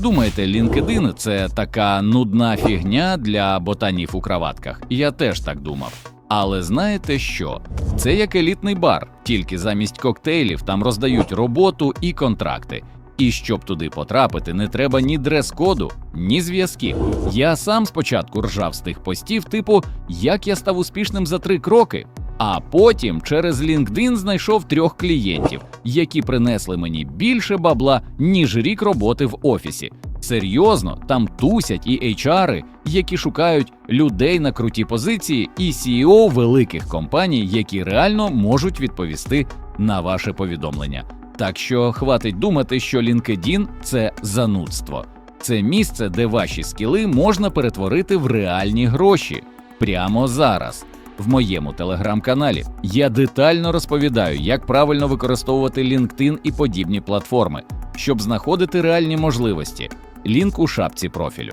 Думаєте, LinkedIn – це така нудна фігня для ботанів у краватках? Я теж так думав. Але знаєте що? Це як елітний бар, тільки замість коктейлів там роздають роботу і контракти. І щоб туди потрапити, не треба ні дрес-коду, ні зв'язків. Я сам спочатку ржав з тих постів, типу, як я став успішним за три кроки. А потім через LinkedIn знайшов трьох клієнтів, які принесли мені більше бабла, ніж рік роботи в офісі. Серйозно, там тусять і HR, які шукають людей на круті позиції, і CEO великих компаній, які реально можуть відповісти на ваше повідомлення. Так що хватить думати, що LinkedIn – це занудство. Це місце, де ваші скіли можна перетворити в реальні гроші прямо зараз. В моєму телеграм-каналі я детально розповідаю, як правильно використовувати LinkedIn і подібні платформи, щоб знаходити реальні можливості. Лінк у шапці профілю.